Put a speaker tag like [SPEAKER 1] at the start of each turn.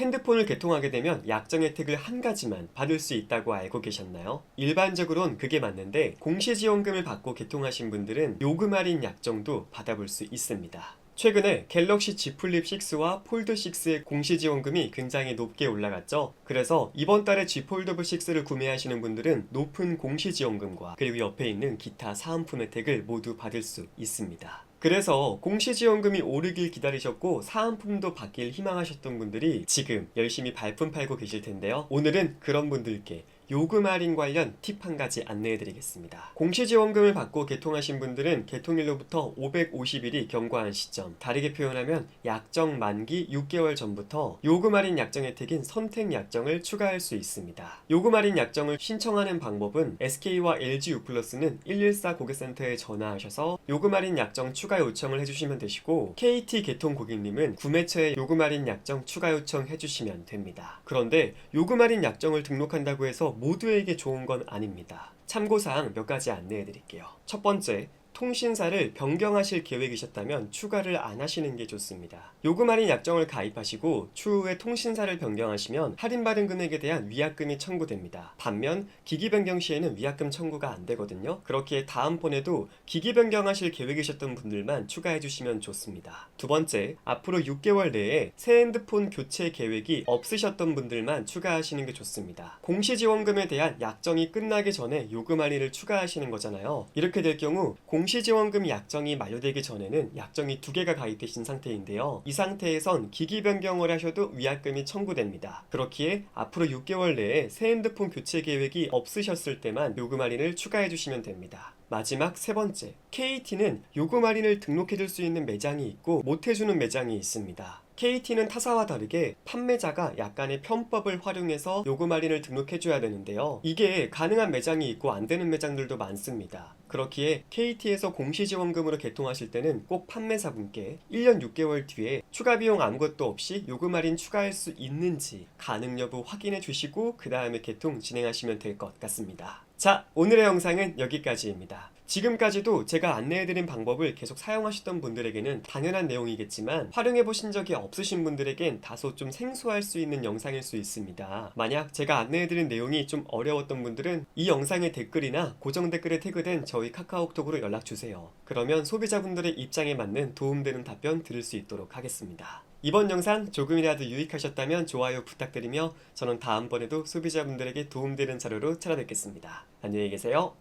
[SPEAKER 1] 핸드폰을 개통하게 되면 약정 혜택을 한 가지만 받을 수 있다고 알고 계셨나요? 일반적으로는 그게 맞는데 공시지원금을 받고 개통하신 분들은 요금 할인 약정도 받아볼 수 있습니다. 최근에 갤럭시 Z 플립 6와 폴드 6의 공시 지원금이 굉장히 높게 올라갔죠. 그래서 이번 달에 Z 폴더블 6를 구매하시는 분들은 높은 공시 지원금과 그리고 옆에 있는 기타 사은품 혜택을 모두 받을 수 있습니다. 그래서 공시지원금이 오르길 기다리셨고 사은품도 받길 희망하셨던 분들이 지금 열심히 발품 팔고 계실 텐데요. 오늘은 그런 분들께 요금 할인 관련 팁 한 가지 안내해 드리겠습니다. 공시지원금을 받고 개통하신 분들은 개통일로부터 550일이 경과한 시점, 다르게 표현하면 약정 만기 6개월 전부터 요금 할인 약정 혜택인 선택 약정을 추가할 수 있습니다. 요금 할인 약정을 신청하는 방법은 SK와 LG U+는 114 고객센터에 전화하셔서 요금 할인 약정 추가 요청을 해주시면 되시고 KT 개통 고객님은 구매처에 요금 할인 약정 추가 요청 해 주시면 됩니다. 그런데 요금 할인 약정을 등록한다고 해서 모두에게 좋은 건 아닙니다. 참고사항 몇 가지 안내해 드릴게요. 첫 번째, 통신사를 변경하실 계획이셨다면 추가를 안 하시는 게 좋습니다. 요금 할인 약정을 가입하시고 추후에 통신사를 변경하시면 할인받은 금액에 대한 위약금이 청구됩니다. 반면 기기 변경 시에는 위약금 청구가 안 되거든요. 그렇기에 다음번에도 기기 변경하실 계획이셨던 분들만 추가해 주시면 좋습니다. 두 번째, 앞으로 6개월 내에 새 핸드폰 교체 계획이 없으셨던 분들만 추가하시는 게 좋습니다. 공시 지원금에 대한 약정이 끝나기 전에 요금 할인을 추가하시는 거잖아요. 이렇게 될 경우 공시 지원금 약정이 만료되기 전에는 약정이 두 개가 가입되신 상태인데요. 이 상태에선 기기 변경을 하셔도 위약금이 청구됩니다. 그렇기에 앞으로 6개월 내에 새 핸드폰 교체 계획이 없으셨을 때만 요금 할인을 추가해 주시면 됩니다. 마지막 세 번째, KT는 요금 할인을 등록해줄 수 있는 매장이 있고 못해주는 매장이 있습니다. KT는 타사와 다르게 판매자가 약간의 편법을 활용해서 요금 할인을 등록해줘야 되는데요. 이게 가능한 매장이 있고 안 되는 매장들도 많습니다. 그렇기에 KT에서 공시지원금으로 개통하실 때는 꼭 판매사분께 1년 6개월 뒤에 추가 비용 아무것도 없이 요금 할인 추가할 수 있는지 가능 여부 확인해 주시고 그 다음에 개통 진행하시면 될 것 같습니다. 자, 오늘의 영상은 여기까지입니다. 지금까지도 제가 안내해드린 방법을 계속 사용하셨던 분들에게는 당연한 내용이겠지만 활용해보신 적이 없으신 분들에겐 다소 좀 생소할 수 있는 영상일 수 있습니다. 만약 제가 안내해드린 내용이 좀 어려웠던 분들은 이 영상의 댓글이나 고정 댓글에 태그된 저희 카카오톡으로 연락주세요. 그러면 소비자분들의 입장에 맞는 도움되는 답변 들을 수 있도록 하겠습니다. 이번 영상 조금이라도 유익하셨다면 좋아요 부탁드리며 저는 다음번에도 소비자분들에게 도움되는 자료로 찾아뵙겠습니다. 안녕히 계세요.